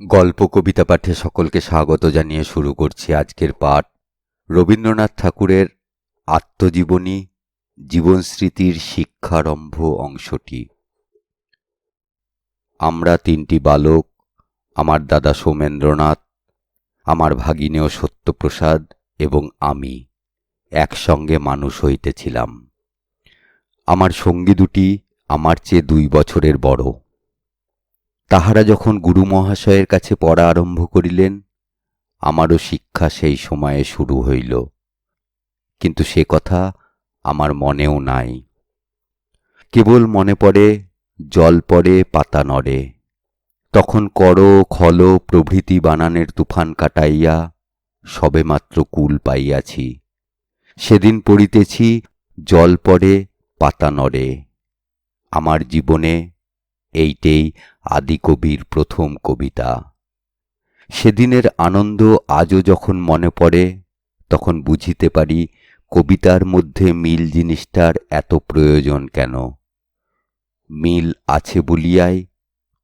গল্প কবিতা পাঠে সকলকে স্বাগত জানিয়ে শুরু করছি আজকের পাঠ। রবীন্দ্রনাথ ঠাকুরের আত্মজীবনী জীবন স্মৃতির শিক্ষারম্ভ অংশটি। আমরা তিনটি বালক, আমার দাদা সৌমেন্দ্রনাথ, আমার ভাগিনেয় সত্যপ্রসাদ এবং আমি একসঙ্গে মানুষ হইতেছিলাম। আমার সঙ্গী দুটি আমার চেয়ে দুই বছরের বড়। তাহারা যখন গুরু মহাশয়ের কাছে পড়া আরম্ভ করিলেন, আমারও শিক্ষা সেই সময়ে শুরু হইল। কিন্তু সে কথা আমার মনেও নাই। কেবল মনে পড়ে, জল পড়ে, পাতা নড়ে। তখন কর, খল, প্রভৃতি বানানের তুফান কাটাইয়া সবেমাত্র কুল পাইয়াছি। সেদিন পড়িতেছি, জল পড়ে, পাতা নড়ে। আমার জীবনে এইটেই আদিকবির প্রথম কবিতা। সেদিনের আনন্দ আজও যখন মনে পড়ে, তখন বুঝিতে পারি কবিতার মধ্যে মিল জিনিসটার এত প্রয়োজন কেন। মিল আছে বলিয়াই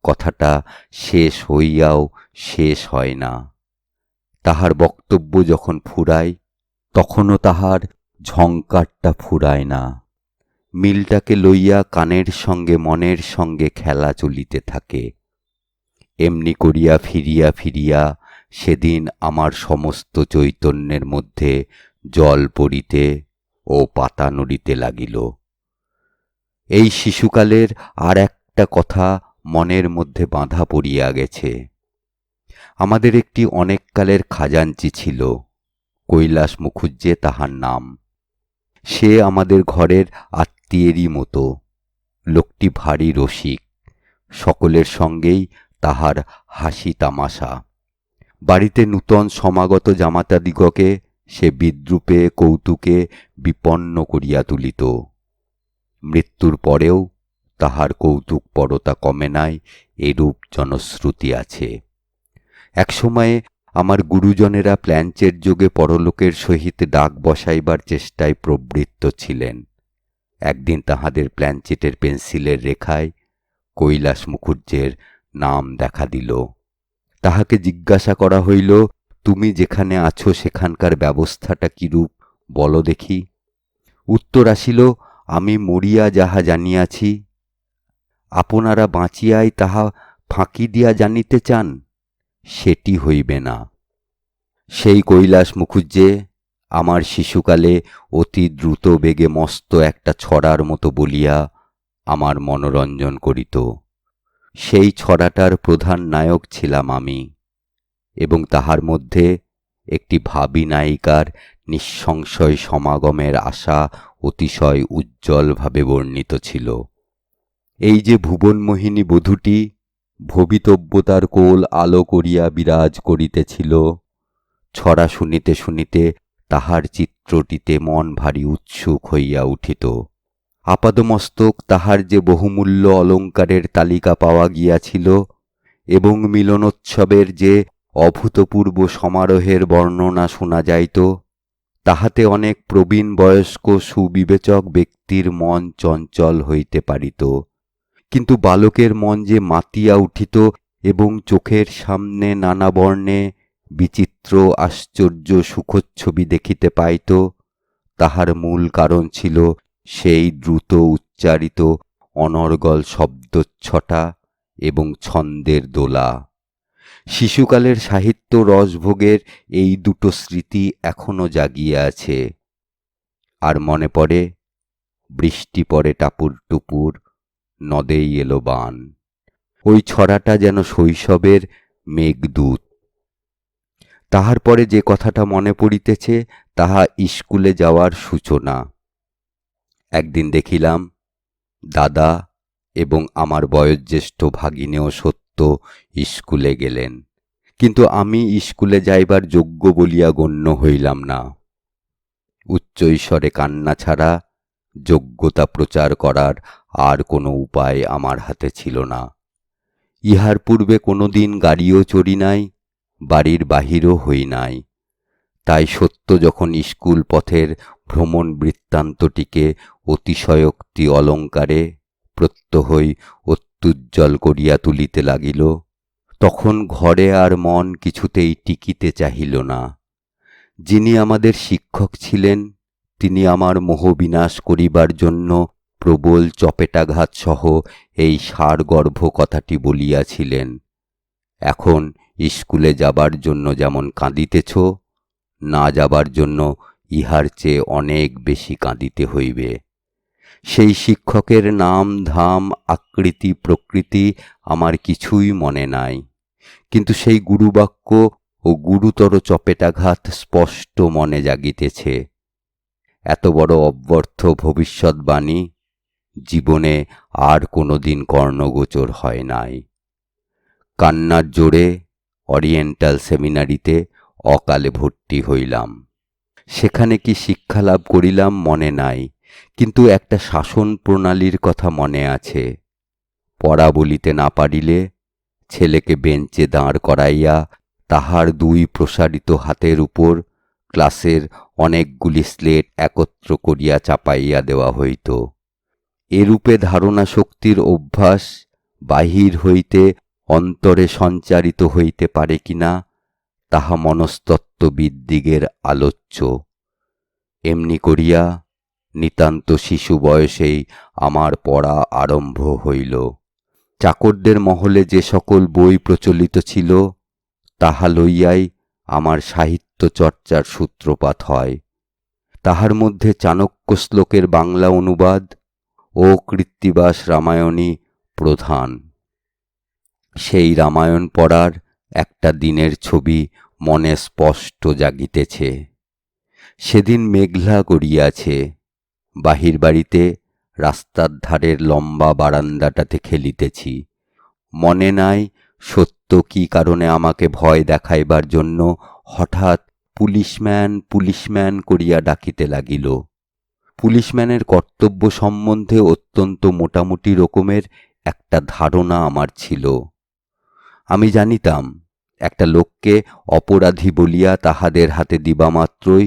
কথাটা শেষ হইয়াও শেষ হয় না। তাহার বক্তব্য যখন ফুরায়, তখনও তাহার ঝঙ্কারটা ফুরায় না। মিলটাকে লইয়া কানের সঙ্গে মনের সঙ্গে খেলা চলিতে থাকে। এমনি করিয়া ফিরিয়া ফিরিয়া সেদিন আমার সমস্ত চৈতন্যের মধ্যে জল পড়িতে ও পাতা নড়িতে লাগিল। এই শিশুকালের আর একটা কথা মনের মধ্যে বাঁধা পড়িয়া গেছে। আমাদের একটি অনেককালের খাজাঞ্চি ছিল, কৈলাস মুখুজ্জে তাহার নাম। সে আমাদের ঘরের আত্মীয়েরই মতো, লোকটি ভারী রসিক, সকলের সঙ্গেই তাহার হাসি তামাশা। বাড়িতে নূতন সমাগত জামাতাদিগকে সে বিদ্রুপে, কৌতুকে বিপন্ন করিয়া তুলিত। মৃত্যুর পরেও তাহার কৌতুক পরতা কমে নাই, এরূপ জনশ্রুতি আছে। একসময়ে আমার গুরুজনেরা প্ল্যাঞ্চের যোগে পরলোকের সহিত ডাক বসাইবার চেষ্টায় প্রবৃত্ত ছিলেন। একদিন তাহাদের প্ল্যাঞ্চেটের পেন্সিলের রেখায় কৈলাস মুখুজ্জের নাম দেখা দিল। তাহাকে জিজ্ঞাসা করা হইল, তুমি যেখানে আছো সেখানকার ব্যবস্থাটা কিরূপ, বলো দেখি? উত্তর আসিল, আমি মরিয়া যাহা জানিয়াছি, আপনারা বাঁচিয়াই তাহা ফাঁকি দিয়া জানিতে চান, সেটি হইবে না। সেই কৈলাস মুখুজ্জে আমার শিশুকালে অতি দ্রুত বেগে মস্ত একটা ছড়ার মতো বলিয়া আমার মনোরঞ্জন করিত। সেই ছড়াটার প্রধান নায়ক ছিলাম আমি এবং তাহার মধ্যে একটি ভাবী নায়িকার নিঃসংশয় সমাগমের আশা অতিশয় উজ্জ্বলভাবে বর্ণিত ছিল। এই যে ভুবনমোহিনী বধূটি ভবিতব্যতার কোল আলো করিয়া বিরাজ করিতেছিল, ছড়া শুনিতে শুনিতে তাহার চিত্রটিতে মন ভারী উৎসুক হইয়া উঠিত। আপাদমস্তক তাহার যে বহুমূল্য অলঙ্কারের তালিকা পাওয়া গিয়াছিল এবং মিলনোৎসবের যে অভূতপূর্ব সমারোহের বর্ণনা শোনা যাইত, তাহাতে অনেক প্রবীণ বয়স্ক সুবিবেচক ব্যক্তির মন চঞ্চল হইতে পারিত। কিন্তু বালকের মন যে মাতিয়া উঠিত এবং চোখের সামনে নানা বর্ণে বিচিত্র আশ্চর্য সুখচ্ছবি দেখিতে পাইত, তাহার মূল কারণ ছিল সেই দ্রুত উচ্চারিত অনর্গল শব্দচ্ছটা এবং ছন্দের দোলা। শিশুকালের সাহিত্য রসভোগের এই দুটো স্মৃতি এখনও জাগিয়ে আছে। আর মনে পড়ে, বৃষ্টি পড়ে টাপুর টুপুর, নদেই এলো বান। ওই ছড়াটা যেন শৈশবের মেঘদূত। তাহার পরে যে কথাটা মনে পড়িতেছে, তাহা স্কুলে যাওয়ার সূচনা। একদিন দেখিলাম, দাদা এবং আমার বয়োজ্যেষ্ঠ ভাগিনেও সত্য স্কুলে গেলেন। কিন্তু আমি স্কুলে যাইবার যোগ্য বলিয়া গণ্য হইলাম না। উচ্চ ঈশ্বরে কান্না ছাড়া যোগ্যতা প্রচার করার আর কোনো উপায় আমার হাতে ছিল না। ইহার পূর্বে কোনো দিন গাড়িও চড়ি নাই বাড়ির বাহিরও হই নাই। তাই সত্য যখন স্কুল পথের ভ্রমণ বৃত্তান্তটিকে অতিশয়োক্তি অলঙ্কারে প্রত্যহই অত্যুজ্জ্বল করিয়া তুলিতে লাগিল, তখন ঘরে আর মন কিছুতেই টিকিতে চাহিল না। যিনি আমাদের শিক্ষক ছিলেন, তিনি আমার মোহ বিনাশ করিবার জন্য প্রবল চপেটাঘাত সহ এই সারগর্ভ কথাটি বলিয়াছিলেন। এখন স্কুলে যাবার জন্য যেমন কাঁদিতেছ, না যাবার জন্য ইহার চেয়ে অনেক বেশি কাঁদিতে হইবে। সেই শিক্ষকের নাম, ধাম, আকৃতি, প্রকৃতি আমার কিছুই মনে নাই। কিন্তু সেই গুরুবাক্য ও গুরুতর চপেটাঘাত স্পষ্ট মনে জাগিতেছে। এত বড় অব্যর্থ ভবিষ্যৎবাণী জীবনে আর কোনোদিন কর্ণগোচর হয় নাই। কান্নার জোরে অরিয়েন্টাল সেমিনারিতে অকালে ভর্তি হইলাম। সেখানে কি শিক্ষা লাভ করিলাম মনে নাই, কিন্তু একটা শাসন প্রণালীর কথা মনে আছে। পড়া বলিতে না পারিলে ছেলেকে বেঞ্চে দাঁড় করাইয়া তাহার দুই প্রসারিত হাতের উপর ক্লাসের অনেকগুলি স্লেট একত্র করিয়া চাপাইয়া দেওয়া হইত। এরূপে ধারণা শক্তির অভ্যাস বাহির হইতে অন্তরে সঞ্চারিত হইতে পারে কিনা, তাহা মনস্তত্ত্ববিদ্দিগের আলোচ্য। এমনি করিয়া নিতান্ত শিশু বয়সেই আমার পড়া আরম্ভ হইল। চাকরদের মহলে যে সকল বই প্রচলিত ছিল, তাহা লইয়াই আমার সাহিত্য চর্চার সূত্রপাত হয়। তাহার মধ্যে চাণক্য শ্লোকের বাংলা অনুবাদ ও কৃত্তিবাস রামায়ণী প্রধান। সেই রামায়ণ পড়ার একটা দিনের ছবি মনে স্পষ্ট জাগিতেছে। সেদিন মেঘলা করিয়াছে বাহির বাড়িতে রাস্তার ধারের লম্বা বারান্দাটাতে খেলিতেছি। মনে নাই সত্য কি কারণে আমাকে ভয় দেখাইবার জন্য হঠাৎ পুলিশম্যান পুলিশম্যান করিয়া ডাকিতে লাগিল। পুলিশম্যানের কর্তব্য সম্বন্ধে অত্যন্ত মোটামুটি রকমের একটা ধারণা আমার ছিল। আমি জানিতাম, একটা লোককে অপরাধী বলিয়া তাহাদের হাতে দিবামাত্রই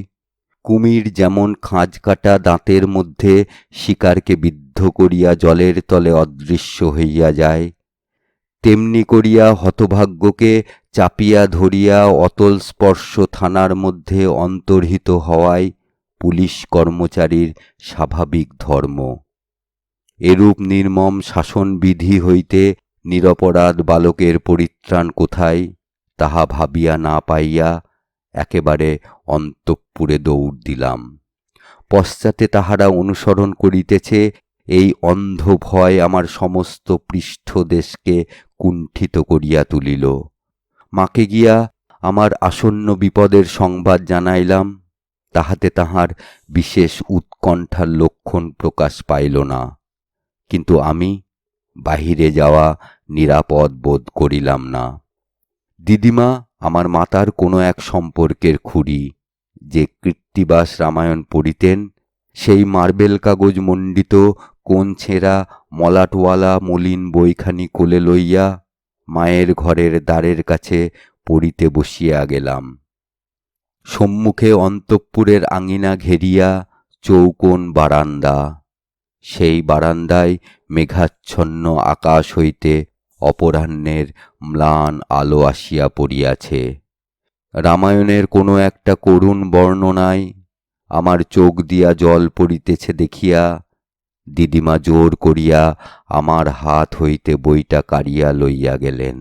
কুমির যেমন খাঁজ কাটা দাঁতের মধ্যে শিকারকে বিদ্ধ করিয়া জলের তলে অদৃশ্য হইয়া যায়, তেমনি করিয়া হতভাগ্যকে চাপিয়া ধরিয়া অতল স্পর্শ থানার মধ্যে অন্তর্হিত হওয়ায় পুলিশ কর্মচারীর স্বাভাবিক ধর্ম। এরূপ নির্মম শাসনবিধি হইতে নিরপরাধ বালকের পরিত্রাণ কোথায়? তাহা ভাবিয়া না পাইয়া একেবারে অন্তঃপুরে দৌড় দিলাম। পশ্চাতে তাহারা অনুসরণ করিতেছে, এই অন্ধ ভয় আমার সমস্ত পৃষ্ঠদেশকে কুণ্ঠিত করিয়া তুলিল। মাকে গিয়া আমার আসন্ন বিপদের সংবাদ জানাইলাম, তাহাতে তাহার বিশেষ উৎকণ্ঠার লক্ষণ প্রকাশ পাইল না। কিন্তু আমি বাহিরে যাওয়া নিরাপদ বোধ করিলাম না। দিদিমা আমার মাতার কোনো এক সম্পর্কের খুঁড়ি, যে কৃত্তিবাস রামায়ণ পড়িতেন, সেই মার্বেল কাগজ মণ্ডিত কোন ছেঁড়া মলাটওয়ালা মলিন বইখানি কোলে লইয়া মায়ের ঘরের দ্বারের কাছে পড়িতে বসিয়া গেলাম। সম্মুখে অন্তঃপুরের আঙিনা ঘেরিয়া চৌকোন বারান্দা সেই বারান্দায় মেঘাচ্ছন্ন আকাশ হইতে অপরাহ্নের ম্লান আলো আসিয়া পড়িয়াছে। রামায়ণের কোনো একটা করুণ বর্ণনায় আমার চোখ দিয়া জল পড়িতেছে দেখিয়া, দিদিমা জোর করিয়া আমার হাত হইতে বইটা কাড়িয়া লইয়া গেলেন।